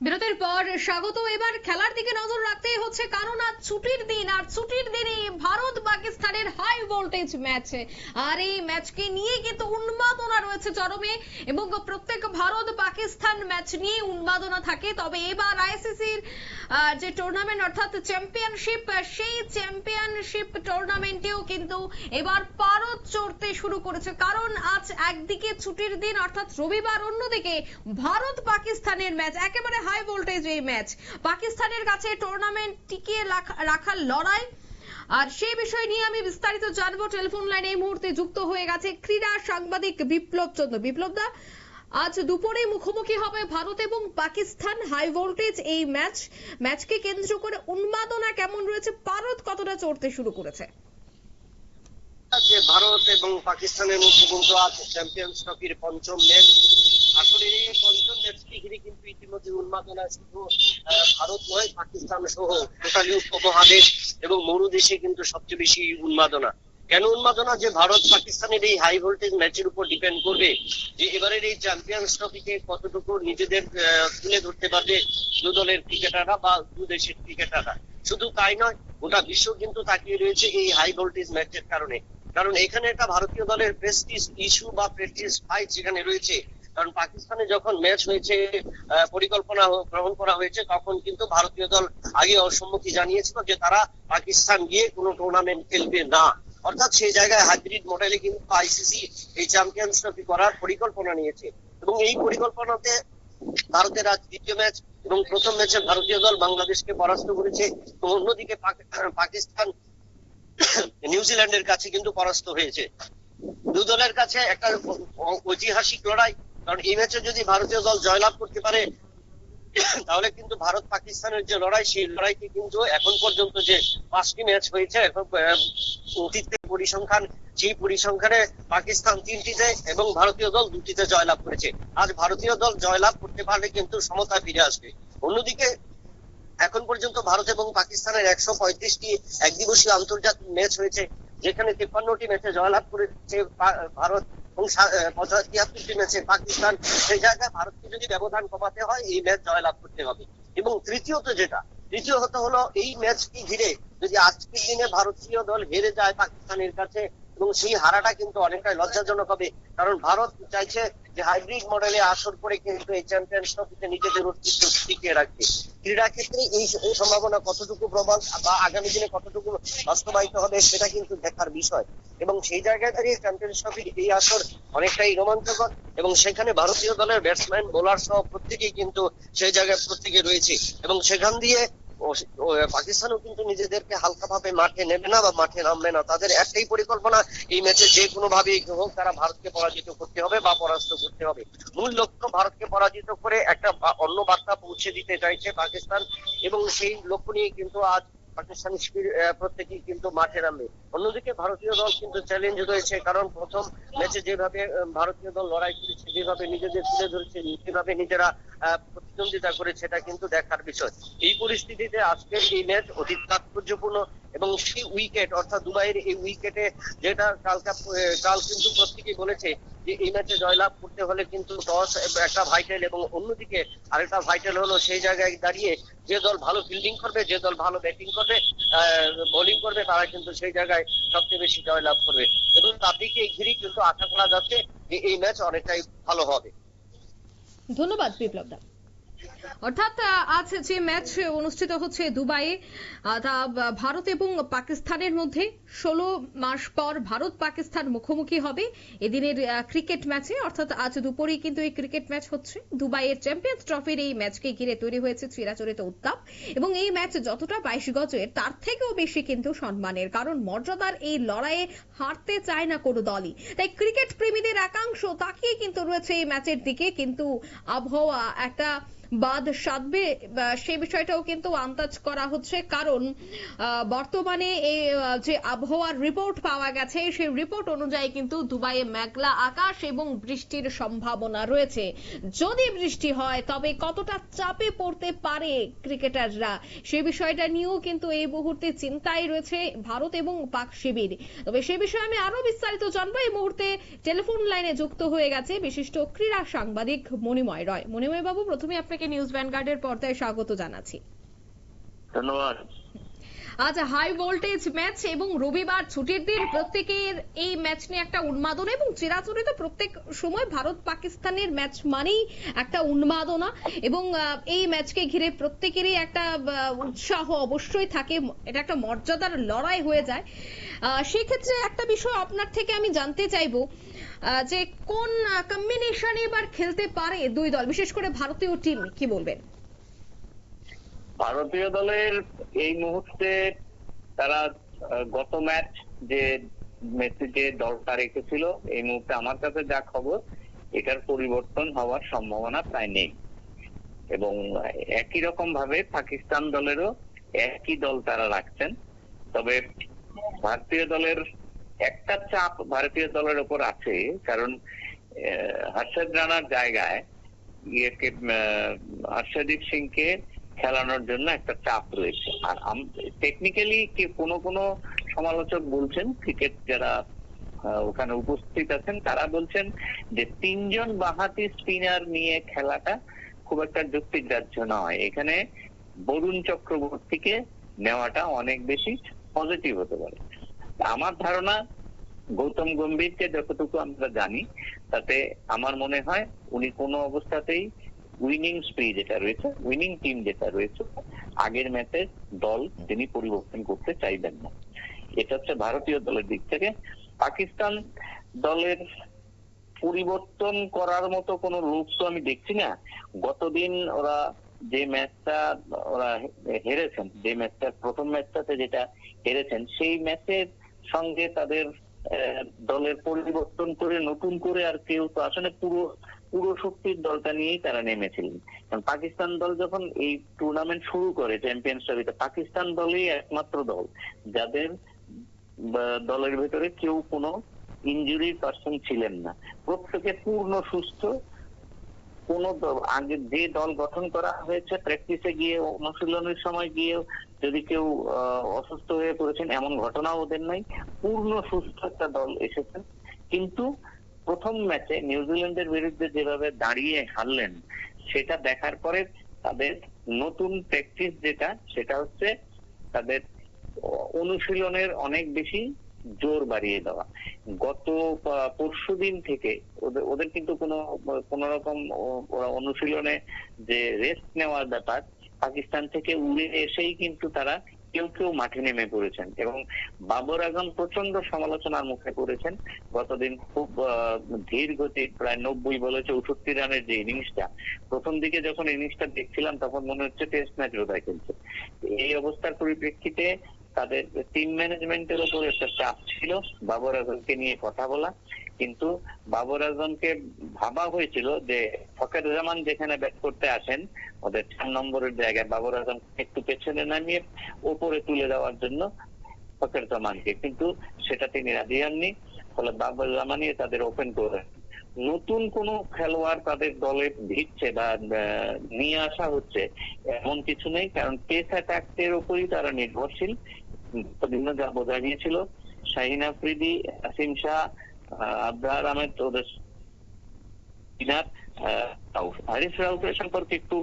বিরতির পর স্বাগত। এবার খেলার দিকে নজর রাখতেই হচ্ছে কারণ আজ ছুটির দিন। আর ছুটির দিনে ভারত পাকিস্তানের হাই ভোল্টেজ ম্যাচ আর এই ম্যাচকে নিয়ে কিন্তু উন্মাদনা রয়েছে চরমে। এবং প্রত্যেক ভারত পাকিস্তান ম্যাচ নিয়ে উন্মাদনা থাকে। তবে এবার আইসিসির যে টুর্নামেন্ট অর্থাৎ চ্যাম্পিয়নশিপ সেই চ্যাম্পিয়নশিপ টুর্নামেন্টেও কিন্তু এবার পারদ চড়তে শুরু করেছে। কারণ আজ একদিকে ছুটির দিন, অর্থাৎ রবিবার অন্যদিকে ভারত পাকিস্তানের ম্যাচ একেবারে হাই ভোল্টেজ এই ম্যাচ পাকিস্তানের কাছে টুর্নামেন্ট টিকিয়ে রাখা- রাখার লড়াই। আর সেই বিষয় নিয়ে আমি বিস্তারিত জানব। টেলিফোন লাইনে এই মুহূর্তে যুক্ত হয়ে গেছে ক্রীড়া সাংবাদিক বিপ্লব চন্দ্র। বিপ্লব দা আজ দুপুরে মুখোমুখি হবে ভারত এবং পাকিস্তান। হাই ভোল্টেজ এই ম্যাচ, ম্যাচকে কেন্দ্র করে উন্মাদনা কেমন রয়েছে? ভারত কতটা চড়তে শুরু করেছে? যে ভারত এবং পাকিস্তানের মধ্যে কিন্তু আজ চ্যাম্পিয়ন্স ট্রফির পঞ্চম ম্যাচ আসলে এই পঞ্চম ম্যাচটি ঘিরে কিন্তু ইতিমধ্যে উন্মাদনা শুধু ভারত নয়, পাকিস্তান সহ টোটালি উপমহাদেশ এবং মরুদেশে কিন্তু সবচেয়ে বেশি উন্মাদনা। কেন উন্মাদনা? যে ভারত পাকিস্তানের এই হাই ভোল্টেজ ম্যাচের উপর ডিপেন্ড করবে, যে এবারের এই চ্যাম্পিয়ন্স ট্রফিকে কতটুকু নিজেদের তুলে ধরতে পারবে দু দলের ক্রিকেটাররা বা দু দেশের ক্রিকেটাররা? শুধু তাই নয়, গোটা বিশ্ব কিন্তু তাকিয়ে রয়েছে এই হাই ভোল্টেজ ম্যাচের কারণে। কারণ এখানে একটা ভারতীয় দলের প্রেস্টিজ ইস্যু বা প্রেস্টিজ ফাইট যেখানে রয়েছে, কারণ পাকিস্তানে যখন ম্যাচ হয়েছে পরিকল্পনা গ্রহণ করা হয়েছে, তখন কিন্তু ভারতীয় দল আগে অসম্মতি জানিয়েছিল যে তারা পাকিস্তান গিয়ে কোনো টুর্নামেন্ট খেলবে না। অর্থাৎ সেই জায়গায় হাইব্রিড মডেলে কিন্তু আইসিসি এই চ্যাম্পিয়ন্স ট্রফি করার পরিকল্পনা নিয়েছে। এবং এই পরিকল্পনাতে ভারতের আজ দ্বিতীয় ম্যাচ এবং প্রথম ম্যাচে ভারতীয় দল বাংলাদেশকে পরাস্ত করেছে অন্যদিকে পাকিস্তান নিউজিল্যান্ডের কাছে কিন্তু পরাস্ত হয়েছে। দু দলের কাছে একটা ঐতিহাসিক লড়াই, কারণ এই ম্যাচে যদি ভারতীয় দল জয়লাভ করতে পারে তাহলে কিন্তু ভারত পাকিস্তানের যে লড়াই, সেই লড়াইকে কিন্তু এখন পর্যন্ত যে পাঁচটি ম্যাচ হয়েছে, এখন অতীতের পরিসংখ্যান, সেই পরিসংখ্যানে পাকিস্তান তিনটিতে এবং ভারতীয় দল দুটিতে জয়লাভ করেছে। আজ ভারতীয় দল জয়লাভ করতে পারলে কিন্তু সমতা ফিরে আসবে। অন্যদিকে, এখন পর্যন্ত ভারত এবং পাকিস্তানের একশো পঁয়ত্রিশটি একদিবসীয় আন্তর্জাতিক ম্যাচ হয়েছে, যেখানে তিপ্পান্নটি ম্যাচে জয়লাভ করেছে ভারত। এবং তিয়াত্তরটি ম্যাচে পাকিস্তান সেই জায়গায় ভারতকে যদি ব্যবধান কমাতে হয়, এই ম্যাচ জয়লাভ করতে হবে। এবং তৃতীয়ত যেটা, তৃতীয়ত হলো এই ম্যাচকে ঘিরে যদি আজকের দিনে ভারতীয় দল হেরে যায় পাকিস্তানের কাছে এবং সেই হারাটা কিন্তু অনেকটাই লজ্জাজনক হবে। কারণ ভারত চাইছে যে হাইব্রিড মডেলে আসর করে কিন্তু এই চ্যাম্পিয়ন্স ট্রফিতে নিজেদের অস্তিত্ব টিকিয়ে রাখবে ক্রীড়া ক্ষেত্রে এই সম্ভাবনা কতটুকু প্রবল বা আগামী দিনে কতটুকু বাস্তবায়িত হবে সেটা কিন্তু দেখার বিষয়। এবং সেই জায়গায় দাঁড়িয়ে চ্যাম্পিয়ন্স ট্রফির এই আসর অনেকটাই রোমাঞ্চকর এবং সেখানে ভারতীয় দলের ব্যাটসম্যান বোলার সহ প্রত্যেকেই কিন্তু সেই জায়গায় প্রত্যেকে রয়েছে। এবং সেখান দিয়ে পাকিস্তানও কিন্তু নিজেদেরকে হালকাভাবে মাঠে নেবে না বা মাঠে নামবে না। তাদের একটাই পরিকল্পনা, এই ম্যাচে যে কোনো ভাবে হোক তারা ভারতকে পরাজিত করতে হবে বা পরাস্ত করতে হবে। মূল লক্ষ্য ভারতকে পরাজিত করে একটা অন্য বার্তা পৌঁছে দিতে চাইছে পাকিস্তান এবং সেই লক্ষ্য নিয়ে কিন্তু আজ পাকিস্তানি শিবির প্রত্যেকেই কিন্তু মাঠে নামবে অন্যদিকে ভারতীয় দল কিন্তু চ্যালেঞ্জ রয়েছে, কারণ প্রথম ম্যাচে যেভাবে ভারতীয় দল লড়াই করেছে, যেভাবে নিজেদের তুলে ধরেছে, যেভাবে নিজেরা প্রতিদ্বন্দ্বিতা করে সেটা কিন্তু দেখার বিষয়। এই পরিস্থিতিতে আজকের এই ম্যাচ অতি তাৎপর্যপূর্ণ এবং সেই উইকেট অর্থাৎ দুবাইয়ের এই উইকেটে যেটা কালকা কাল কিন্তু প্রত্যেকেই বলেছে যে এই ম্যাচে জয়লাভ করতে হলে কিন্তু টস, একটা ভাইটাল এবং অন্যদিকে আরেকটা ভাইটাল হলো সেই জায়গায় দাঁড়িয়ে যে দল ভালো ফিল্ডিং করবে, যে দল ভালো ব্যাটিং করবে বোলিং করবে, তারা কিন্তু সেই জায়গায় সবচেয়ে বেশি জয়লাভ করবে। এবং তাদেরকে ঘিরে কিন্তু আশা করা যাচ্ছে যে এই ম্যাচ অনেকটাই ভালো হবে। ধন্যবাদ বিপ্লব দা। অর্থাৎ আজ যে ম্যাচ অনুষ্ঠিত হচ্ছে দুবাইয়ে তা ভারত এবং পাকিস্তানের মধ্যে ষোলো মাস পর ভারত পাকিস্তান মুখোমুখি হবে এদিনের ক্রিকেট ম্যাচে। অর্থাৎ, আজ দুপুরেই কিন্তু এই ক্রিকেট ম্যাচ হচ্ছে। দুবাইয়ের চ্যাম্পিয়ন্স ট্রফির এই ম্যাচকে ঘিরে তৈরি হয়েছে চিরাচরিত উত্তাপ। এবং এই ম্যাচ যতটা বাইশ গজের, তার থেকেও বেশি কিন্তু সম্মানের। কারণ, মর্যাদার এই লড়াইয়ে হারতে চায় না কোনো দলই। তাই ক্রিকেট প্রেমীদের একাংশ তাকিয়ে কিন্তু রয়েছে এই ম্যাচের দিকে। কিন্তু আবহাওয়া একটা বাদ সাধবে সে বিষয়টাও কিন্তু আন্দাজ করা হচ্ছে। কারণ বর্তমানে এই যে আবহাওয়ার রিপোর্ট পাওয়া গেছে, সেই রিপোর্ট অনুযায়ী কিন্তু দুবাইয়ে মেঘলা আকাশ এবং বৃষ্টির সম্ভাবনা রয়েছে। যদি বৃষ্টি হয়, তবে কতটা চাপে পড়তে পারে ক্রিকেটাররা? সে বিষয়টা নিয়েও কিন্তু এই মুহূর্তে চিন্তায় রয়েছে ভারত এবং পাক শিবির। তবে সে বিষয়ে আমি আরও বিস্তারিত জানব। এই মুহূর্তে টেলিফোন লাইনে যুক্ত হয়ে গেছে বিশিষ্ট ক্রীড়া সাংবাদিক মণিময় রয়। মণিময় বাবু প্রথমে আপনাকে নিউজ ভ্যানগার্ডের পর্দায় স্বাগত জানাচ্ছি। ধন্যবাদ। আজ হাই ভোল্টেজ ম্যাচ এবং রবিবার ছুটির দিন প্রত্যেকের এই ম্যাচ নিয়ে একটা উন্মাদনা এবং চিরাচরিত প্রত্যেক সময় ভারত পাকিস্তানের ম্যাচ মানেই একটা উন্মাদনা এবং এই ম্যাচকে ঘিরে প্রত্যেকেরই একটা উৎসাহ অবশ্যই থাকে। এটা একটা মর্যাদার লড়াই হয়ে যায়। সেক্ষেত্রে একটা বিষয় আপনার থেকে আমি জানতে চাইব যে কোন কম্বিনেশনে এবার খেলতে পারে দুই দল, বিশেষ করে ভারতীয় টিম কি বলবেন? ভারতীয় দলের এই মুহূর্তে তারা গত ম্যাচ যে মেসি যে দলটা রেখেছিল, এই মুহূর্তে আমার কাছে যা খবর, এটার পরিবর্তন হওয়ার সম্ভাবনা প্রায় নেই। এবং একই রকম ভাবে পাকিস্তান দলেরও একই দল তারা রাখছেন। তবে ভারতীয় দলের একটা চাপ ভারতীয় দলের ওপর আছে, কারণ হর্ষদ রানার জায়গায় ইয়েকে হর্ষদীপ সিংকে খেলানোর জন্য একটা চাপ রয়েছে। আর টেকনিক্যালি কোনো কোনো সমালোচক বলছেন ক্রিকেট যারা ওখানে উপস্থিত আছেন, তারা বলছেন যে তিনজন বাহাতি স্পিনার নিয়ে খেলাটা খুব একটা যুক্তিগ্রাহ্য নয়। এখানে বরুণ চক্রবর্তীকে নেওয়াটা অনেক বেশি পজিটিভ হতে পারে। আমার ধারণা গৌতম গম্ভীরকে যতটুকু আমরা জানি, তাতে আমার মনে হয় উনি কোনো অবস্থাতেই উইনিং স্প্রি যেটা রয়েছে উইনিং টিম যেটা রয়েছে, আগের ম্যাচের দল তিনি পরিবর্তন করতে চাইবেন না। এটা হচ্ছে ভারতীয় দলের দিক থেকে। পাকিস্তান দলের পরিবর্তন করার মতো কোনো রূপ তো আমি দেখছি না। গতদিন ওরা যে ম্যাচটা ওরা হেরেছেন, যে ম্যাচটা প্রথম ম্যাচটাতে যেটা হেরেছেন, সেই ম্যাচের সঙ্গে তাদের দলের পরিবর্তন করে, নতুন করে আর কেউ তো আসলে পুরো পুরো শক্তির দলটা নিয়েই তারা নেমেছিলেন। কারণ পাকিস্তান দল যখন এই টুর্নামেন্ট শুরু করে চ্যাম্পিয়ন্স ট্রফিতে পাকিস্তান দলই একমাত্র দল। যাদের দলের ভেতরে কেউ কোনো ইনজুরির পার্সন ছিলেন না। প্রত্যেকে পূর্ণ সুস্থ। কোন আগে যে দল গঠন করা হয়েছে প্র্যাকটিসে গিয়ে, অনুশীলনের সময় গিয়েও যদি কেউ অসুস্থ হয়ে পড়েছেন, এমন ঘটনাও ওদের নাই। পূর্ণ সুস্থ একটা দল এসেছেন কিন্তু প্রথম ম্যাচে নিউজিল্যান্ডের বিরুদ্ধে যেভাবে দাঁড়িয়ে হারলেন, সেটা দেখার পরে তাদের নতুন প্র্যাকটিস যেটা, সেটা হচ্ছে তাদের অনুশীলনের অনেক বেশি জোর বাড়িয়ে দেওয়া। গত পরশু দিন থেকে ওদের কিন্তু কোনো, কোন রকম অনুশীলনে যে রেস্ট নেওয়ার ব্যাপার, পাকিস্তান থেকে উড়ে এসেই কিন্তু তারা কেউ কেউ মাঠে নেমে পড়েছেন এবং বাবর আজম প্রচণ্ড সমালোচনার মুখে পড়েছেন। গতদিন খুব ধীর গতি প্রায় নব্বই বলে চৌষট্টি রানের যে ইনিংসটা। প্রথম দিকে যখন ইনিংসটা দেখছিলাম তখন মনে হচ্ছে টেস্ট ম্যাচ বোধহয় খেলছে। এই অবস্থার পরিপ্রেক্ষিতে তাদের টিম ম্যানেজমেন্টের উপর একটা চাপ ছিল। বাবর আজমকে নিয়ে কথা বলা। কিন্তু বাবর আজমকে ভাবা হয়েছিল যে ফকের জামান যেখানে ব্যাট করতে আসেন, ওদের চার নম্বরের জায়গায় বাবর আজম একটু পেছনে নামিয়ে উপরে তুলে দেওয়ার জন্য ফকের জামানকে কিন্তু সেটা তিনি রাজি হননি, ফলে বাবর জামানি তাদের ওপেন করে নতুন কোন খেলোয়াড় তাদের দলে ভিড়ছে বা নিয়ে আসা হচ্ছে এমন কিছু নেই, কারণ পেস অ্যাটাকের উপরই তারা নির্ভরশীল। যা বোঝা গিয়েছিল, শাহিন আফ্রিদি, আসিম শাহ আহ, আবরার আহমেদ ওদের রাউফ। হারিস রাউফের সম্পর্কে একটু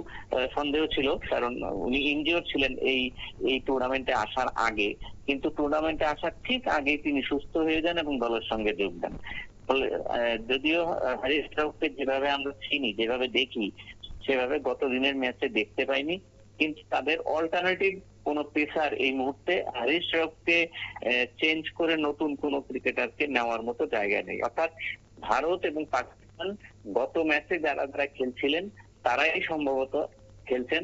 সন্দেহ ছিল কারণ উনি ইনজিওর ছিলেন এই এই টুর্নামেন্টে আসার আগে কিন্তু টুর্নামেন্টে আসার ঠিক আগে তিনি সুস্থ হয়ে যান এবং দলের সঙ্গে যোগ দেন যদিও হারিস রাউফকে যেভাবে আমরা চিনি যেভাবে দেখি সেভাবে গত দিনের ম্যাচে দেখতে পাইনি কিন্তু তাদের অল্টারনেটিভ কোন পেসার এই মুহূর্তে হারিস রাউফকে চেঞ্জ করে নতুন কোন ক্রিকেটারকে নেওয়ার মতো জায়গা নেই। অর্থাৎ ভারত এবং পাকিস্তান গত ম্যাচে যারা যারা খেলছিলেন, তারাই সম্ভবত খেলছেন।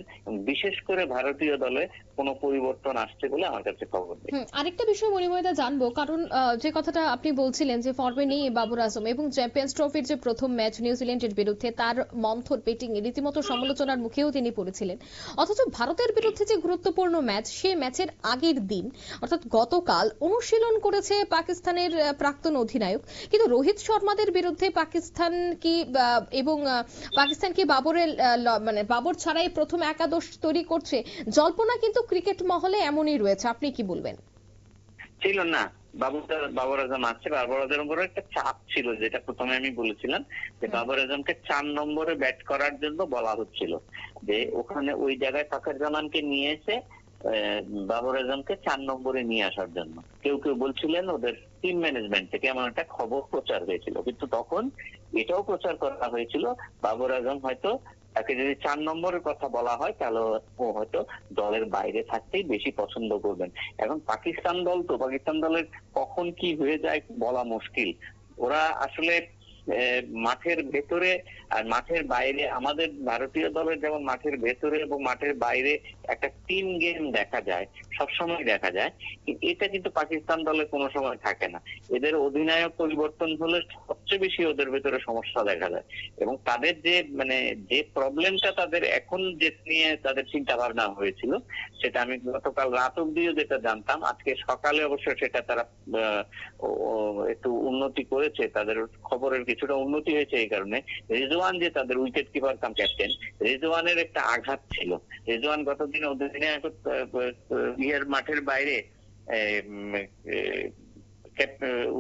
বিশেষ করে ভারতীয় দলে কোনো পরিবর্তন আসছে বলে আমার কাছে খবর নেই। আরেকটা বিষয় মণিময়দা জানব। কারণ যে কথাটা আপনি বলছিলেন যে ফর্মে নেই বাবর আজম এবং চ্যাম্পিয়ন্স ট্রফির যে প্রথম ম্যাচ নিউজিল্যান্ডের বিরুদ্ধে, তার মন্থর ব্যাটিং এ রীতিমতো সমালোচনার মুখেও তিনি পড়েছিলেন। অথচ ভারতের বিরুদ্ধে যে গুরুত্বপূর্ণ ম্যাচ, সে ম্যাচের আগের দিন, অর্থাৎ গতকাল, অনুশীলন করেছে পাকিস্তানের প্রাক্তন অধিনায়ক। কিন্তু রোহিত শর্মাদের বিরুদ্ধে পাকিস্তান কি এবং পাকিস্তান কি বাবরের মানে বাবর ছাড়াই প্রথম একাদশ তৈরি করছে? জল্পনা কিন্তু ক্রিকেট মহলে এমনই রয়েছে আপনি কি বলবেন? ছিল না বাবু বাবর আজম আছে বাবর আজমের উপরে একটা চাপ ছিল যেটা প্রথমে আমি বলেছিলাম যে বাবর আজমকে চার নম্বরে ব্যাট করার জন্য বলা হচ্ছিল যে ওখানে ওই জায়গায় ফাখার জামানকে নিয়ে এসে বাবর আজমকে চার নম্বরে নিয়ে আসার জন্য। কেউ কেউ বলছিলেন ওদের টিম ম্যানেজমেন্ট থেকে এমন একটা খবর প্রচার হয়েছিল কিন্তু তখন এটাও প্রচার করা হয়েছিল বাবর আজম হয়তো তাকে যদি চার নম্বরের কথা বলা হয়, তাহলে ও হয়তো দলের বাইরে থাকতেই বেশি পছন্দ করবেন। এখন পাকিস্তান দল তো, পাকিস্তান দলের কখন কি হয়ে যায় বলা মুশকিল। ওরা আসলে মাঠের ভেতরে আর মাঠের বাইরে আমাদের ভারতীয় দলের যেমন মাঠের ভেতরে এবং মাঠের বাইরে একটা টিম গেম দেখা যায়, সবসময় দেখা যায়। এটা কিন্তু পাকিস্তান দলে কোনো সময় থাকে না। এদের অধিনায়ক পরিবর্তন হলে সবচেয়ে বেশি ওদের ভেতরে সমস্যা দেখা যায়। এবং তাদের যে মানে যে প্রবলেমটা তাদের এখন যে নিয়ে তাদের চিন্তা ভাবনা হয়েছিল, সেটা আমি গতকাল রাত অব্দিও যেটা জানতাম, আজকে সকালে অবশ্য সেটা তারা একটু উন্নতি করেছে, তাদের খবরের কিছুটা উন্নতি হয়েছে এই কারণে। রেজওয়ান যে তাদের উইকেট কিপার কাম ক্যাপ্টেন রেজওয়ানের একটা আঘাত ছিল। রেজওয়ান গতদিন ইয়ের মাঠের বাইরে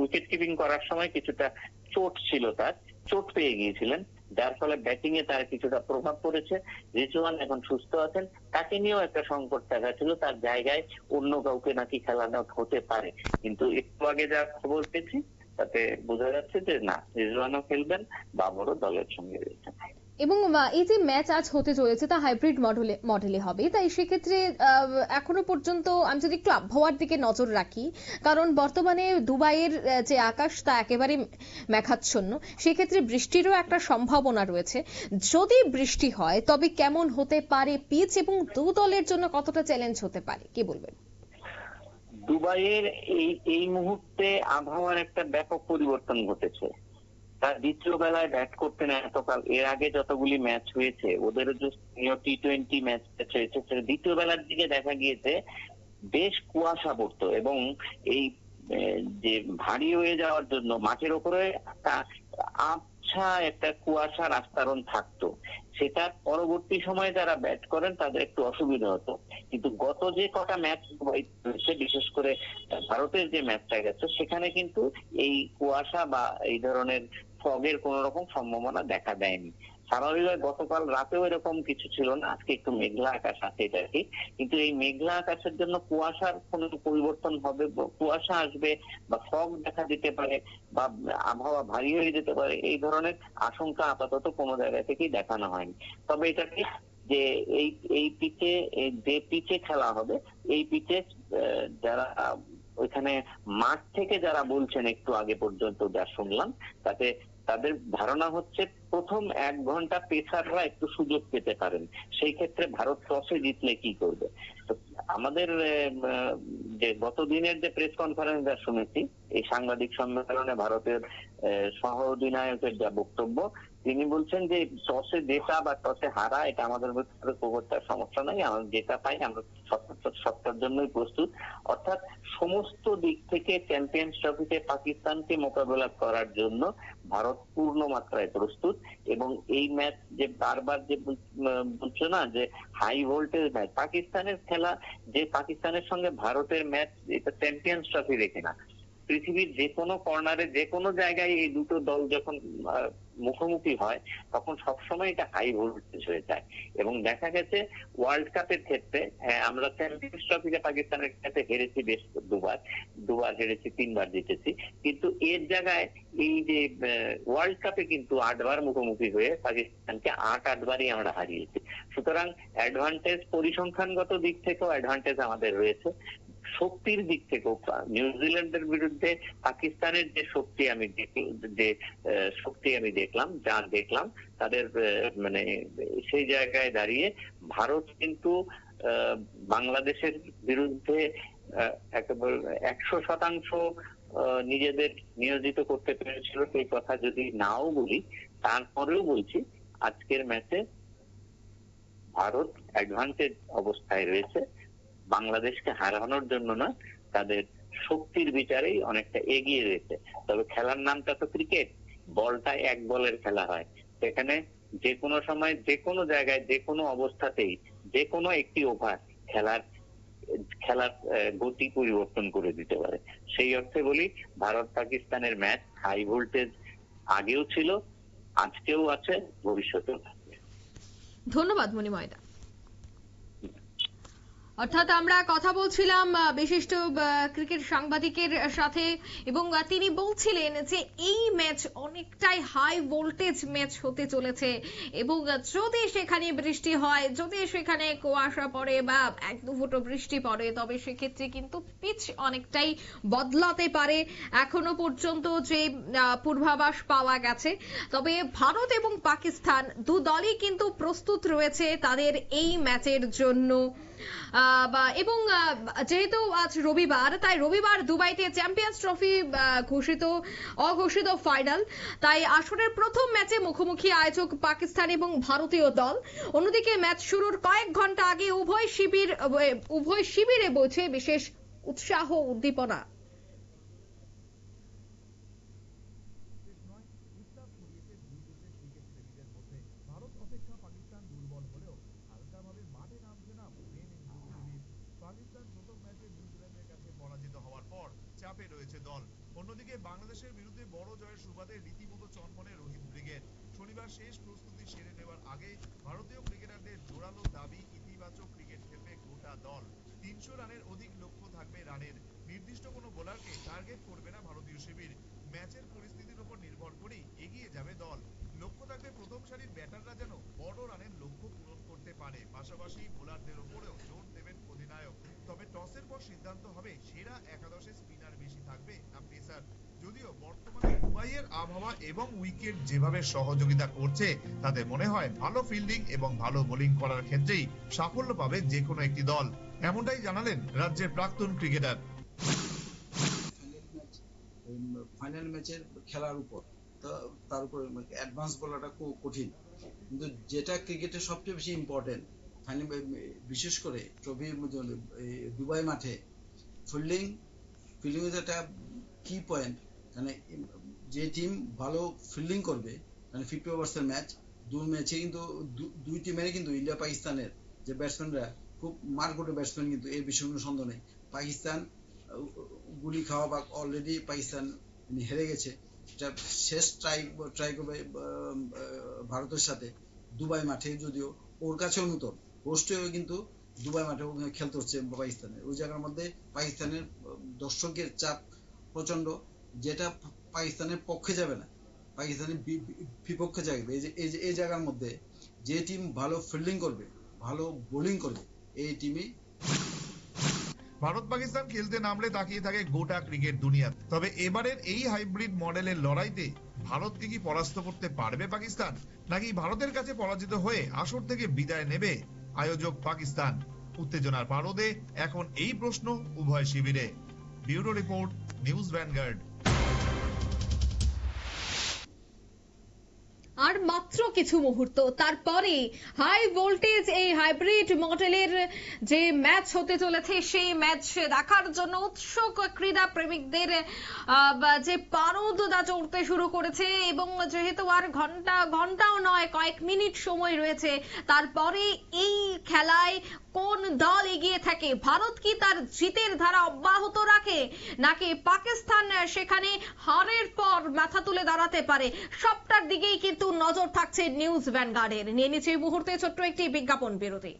উইকেট কিপিং করার সময় কিছুটা চোট ছিল তার। চোট পেয়ে গিয়েছিলেন, যার ফলে ব্যাটিং এ তার কিছুটা প্রভাব পড়েছে। রিজওয়ান এখন সুস্থ আছেন। তাকে নিয়েও একটা সংকট দেখা ছিল। তার জায়গায় অন্য কাউকে নাকি খেলানো হতে পারে। কিন্তু একটু আগে যা খবর পেয়েছি তাতে বোঝা যাচ্ছে যে না, রিজওয়ানও খেলবেন, বাবরও দলের সঙ্গে রয়েছেন। এবং এই যে ম্যাচ আজ হতে চলেছে তা হাইব্রিড মডেলে মডেলে হবে। তাই সেক্ষেত্রে এখনও পর্যন্ত আমি যদি একটু আবহাওয়ার দিকে নজর রাখি, কারণ বর্তমানে দুবাইয়ের যে আকাশ তা একেবারে মেঘাচ্ছন্ন, সেক্ষেত্রে বৃষ্টিরও একটা সম্ভাবনা রয়েছে। যদি বৃষ্টি হয়, তবে কেমন হতে পারে পিচ এবং দু দলের জন্য কতটা চ্যালেঞ্জ হতে পারে? কি বলবেন? দুবাইয়ের এই এই মুহূর্তে আবহাওয়ার একটা ব্যাপক পরিবর্তন ঘটেছে। তার দ্বিতীয় বেলায় ব্যাট করতে না এতকাল। এর আগে যতগুলি ম্যাচ হয়েছে ওদের যে টি টোয়েন্টি ম্যাচ হয়েছে দ্বিতীয় বেলার দিকে দেখা গিয়েছে, বেশ কুয়াশা পড়তো এবং এই যে ভারী হয়ে যাওয়ার জন্য মাঠের ওপরে আবছা একটা কুয়াশার আস্তরণ থাকতো। সেটা পরবর্তী সময়ে যারা ব্যাট করেন, তাদের একটু অসুবিধা হতো। কিন্তু গত যে কটা ম্যাচ হয়েছে বিশেষ করে ভারতের যে ম্যাচটা গেছে, সেখানে কিন্তু এই কুয়াশা বা এই ধরনের ফগের কোন রকম সম্ভাবনা দেখা দেয়নি। স্বাভাবিকভাবে গতকাল রাতেও এরকম কিছু ছিল না, আজকে একটু মেঘলা আকাশ আছে এটা কি। কিন্তু এই মেঘলা আকাশের জন্য কুয়াশার কোন পরিবর্তন হবে, কুয়াশা আসবে বা ফগ দেখা দিতে পারে বা আবহাওয়া ভারী হয়ে যেতে পারে, এই ধরনের আশঙ্কা আপাতত কোনো জায়গা থেকেই দেখানো হয়নি। তবে এটা কি যে এই এই পিচে যে পিচে খেলা হবে, এই পিচে যারা ওইখানে মাঠ থেকে যারা বলছেন একটু আগে পর্যন্ত যা শুনলাম, তাতে তাদের ধারণা হচ্ছে প্রথম এক ঘণ্টা পেসাররা একটু সুযোগ পেতে পারেন। সেই ক্ষেত্রে ভারত টসে জিতলে কি করবে? তো আমাদের যে গত দিনের যে প্রেস কনফারেন্স যা শুনেছি, এই সাংবাদিক সম্মেলনে ভারতের সহ অধিনায়কের যা বক্তব্য তিনি বলছেন যে টসে জেতা বা টসে হারা, এটা আমাদের ভিতরে খুব একটা সমস্যা নাই, আমরা যেটা পাই, আমরা সত্তর জন্যই প্রস্তুত। অর্থাৎ সমস্ত দিক থেকে চ্যাম্পিয়ন্স ট্রফিতে পাকিস্তানকে মোকাবেলা করার জন্য ভারত পূর্ণ মাত্রায় প্রস্তুত এবং এই ম্যাচ যে বারবার যে বলছো না, যে হাই ভোল্টেজ ম্যাচ পাকিস্তানের খেলা যে পাকিস্তানের সঙ্গে ভারতের ম্যাচ এটা চ্যাম্পিয়ন্স ট্রফি রেখে না। পৃথিবীর যে কোনো কর্নারে যে কোনো জায়গায় এই দুটো দল যখন মুখোমুখি হয়, তখন সবসময় এটা হাই ভোল্টেজ হয়ে যায়। এবং দেখা গেছে ওয়ার্ল্ড কাপের ক্ষেত্রে হ্যাঁ আমরা চ্যাম্পিয়ন্স ট্রফিতে পাকিস্তানের কাছে হেরেছি বেশ দুবার দুবার হেরেছি, তিনবার জিতেছি। কিন্তু এর জায়গায় এই যে ওয়ার্ল্ড কাপে কিন্তু আটবার মুখোমুখি হয়ে পাকিস্তানকে আট, আটবারই আমরা হারিয়েছি। সুতরাং অ্যাডভান্টেজ পরিসংখ্যানগত দিক থেকেও অ্যাডভান্টেজ আমাদের রয়েছে। শক্তির দিক থেকেও নিউজিল্যান্ডের বিরুদ্ধে পাকিস্তানের যে শক্তি আমি যে শক্তি আমি দেখলাম, যা দেখলাম, তাদের মানে সেই জায়গায় দাঁড়িয়ে ভারত কিন্তু বাংলাদেশের বিরুদ্ধে একেবারে একশো শতাংশ নিজেদের নিয়োজিত করতে পেরেছিল, সেই কথা যদি নাও বলি, তারপরেও বলছি, আজকের ম্যাচে ভারত অ্যাডভান্টেজ অবস্থায় রয়েছে। বাংলাদেশকে হারানোর জন্য না, তাদের শক্তির বিচারেই অনেকটা এগিয়ে রয়েছে। তবে খেলার নামটা তো ক্রিকেট, বলটা এক বলের খেলা হয়। সেখানে যে কোনো সময়, যে কোনো জায়গায়, যে কোনো অবস্থাতেই, যে কোনো একটি ওভার খেলার খেলার গতি পরিবর্তন করে দিতে পারে। সেই অর্থে বলি, ভারত পাকিস্তানের ম্যাচ হাই ভোল্টেজ আগেও ছিল, আজকেও আছে, ভবিষ্যতেও থাকবে। ধন্যবাদ মণিময়দা অর্থাৎ আমরা কথা বলছিলাম বিশিষ্ট ক্রিকেট সাংবাদিকের সাথে এবং তিনি বলছিলেন যে এই ম্যাচ অনেকটাই হাই ভোল্টেজ ম্যাচ হতে চলেছে এবং যদি সেখানে বৃষ্টি হয়, যদি সেখানে কুয়াশা পড়ে বা এক দু ফুটো বৃষ্টি পড়ে, তবে সেক্ষেত্রে কিন্তু পিচ অনেকটাই বদলাতে পারে। এখনও পর্যন্ত যে পূর্বাভাস পাওয়া গেছে, তবে ভারত এবং পাকিস্তান দু দলই কিন্তু প্রস্তুত রয়েছে তাদের এই ম্যাচের জন্য। বা- এবং যেহেতু আজ রবিবার, তাই রবিবার দুবাইতে চ্যাম্পিয়ন্স ট্রফি ঘোষিত, অঘোষিত ফাইনাল। তাই আসরের প্রথম ম্যাচে মুখোমুখি আয়োজক পাকিস্তান এবং ভারতীয় দল। অন্যদিকে ম্যাচ শুরুর কয়েক ঘণ্টা আগে উভয় শিবির, উভয় শিবিরে বইছে বিশেষ উৎসাহ উদ্দীপনা ভারত অপেক্ষা পাকিস্তান দুর্বল হলেও হালকাভাবে মাঠে নামছে না মেন ইন্ডিয়ান টিম পাকিস্তান প্রথম ম্যাচে নিউজিল্যান্ডের কাছে পরাজিত হওয়ার পর চাপে রয়েছে দল অন্যদিকে বাংলাদেশের বিরুদ্ধে বড় জয়ের সুবাদে রীতিমতো চনমনে রোহিত ব্রিগেড। শনিবার শেষ প্রস্তুতি সেরে নেওয়ার আগে ভারতীয় ক্রিকেটারদের জোরালো দাবি ইতিবাচক ক্রিকেট খেলবে গোটা দল। তিনশো রানের অধিক লক্ষ্য থাকবে রানের। নির্দিষ্ট কোনো বোলারকে টার্গেট করবে না ভারতীয় শিবির। ম্যাচের পরিস্থিতির উপর নির্ভর করেই এগিয়ে যাবে দল। লক্ষ্য থাকবে প্রথম সারির ব্যাটাররা যেন বড় রানের লক্ষ্য পূরণ করতে পারে। পাশাপাশি বোলারদের উপরেও জোর দেবেন অধিনায়ক। তবে টসের পর সিদ্ধান্ত হবে সেরা একাদশে স্পিনার বেশি থাকবে না পেসার। যদিও বর্তমানে দুবাইয়ের আবহাওয়া এবং উইকেট যেভাবে সহযোগিতা করছে, তাতে মনে হয় ভালো ফিল্ডিং এবং ভালো বোলিং করার ক্ষেত্রেই সাফল্য পাবে যে কোনো একটি দল। এমনটাই জানালেন রাজ্যের প্রাক্তন ক্রিকেটার ফাইনাল ম্যাচের খেলার উপর। তার উপর অ্যাডভান্স বলাটা খুব কঠিন। কিন্তু যেটা ক্রিকেটের সবচেয়ে বেশি ইম্পর্টেন্ট ফাইনাল বিশেষ করে ট্রফির দুবাই মাঠে ফিল্ডিং ফিল্ডিং ইজ একটা কি পয়েন্ট মানে যে টিম ভালো ফিল্ডিং করবে মানে ফিফটি ওভার্সের ম্যাচ দু ম্যাচে কিন্তু দুই টিমেরই কিন্তু ইন্ডিয়া পাকিস্তানের যে ব্যাটসম্যানরা খুব মারকুটে ব্যাটসম্যান কিন্তু এই বিষয়ে কোনো সন্দেহ নেই। পাকিস্তান গুলি খাওয়া বা অলরেডি পাকিস্তান মানে হেরে গেছে। শেষ ট্রাই ট্রাই করবে ভারতের সাথে দুবাই মাঠে যদিও ওর কাছেও নতুন হোস্ট কিন্তু দুবাই মাঠে খেলতে হচ্ছে পাকিস্তানের ওই জায়গার মধ্যে পাকিস্তানের দর্শকের চাপ প্রচণ্ড যেটা পাকিস্তানের পক্ষে যাবে না। পাকিস্তানের বিপক্ষে যাবে। এই যে, এই জায়গার মধ্যে যে টিম ভালো ফিল্ডিং করবে, ভালো বোলিং করবে, এই টিমই ভারত পাকিস্তান খেলতে নামলে তাকিয়ে থাকে গোটা ক্রিকেট দুনিয়া তবে এবারের এই হাইব্রিড মডেলের লড়াইতে ভারতকে কি পরাস্ত করতে পারবে পাকিস্তান? নাকি ভারতের কাছে পরাজিত হয়ে আসর থেকে বিদায় নেবে আয়োজক পাকিস্তান? উত্তেজনার পারদে এখন এই প্রশ্ন উভয় শিবিরে। Bureau report, news Vanguard. মাত্র কিছু মুহূর্ত, তারপরে হাই ভোল্টেজ এই হাইব্রিড মডেলের যে ম্যাচ হতে চলেছে, সেই ম্যাচ দেখার জন্য উৎসুক ক্রীড়া প্রেমিকদের যে পারদা চড়তে শুরু করেছে এবং যেহেতু আর ঘণ্টা, ঘন্টাও নয়, কয়েক মিনিট সময় রয়েছে, তারপরে এই খেলায় কোন দল এগিয়ে থাকে? ভারত কি তার জিতের ধারা অব্যাহত রাখে? নাকি পাকিস্তান সেখানে হারের পর মাথা তুলে দাঁড়াতে পারে? সবটার দিকেই কিন্তু নজর থাকছে নিউজ ভ্যানগার্ডের। নিয়ে নিচ্ছে এই মুহূর্তে ছোট্ট একটি বিজ্ঞাপন বিরতি।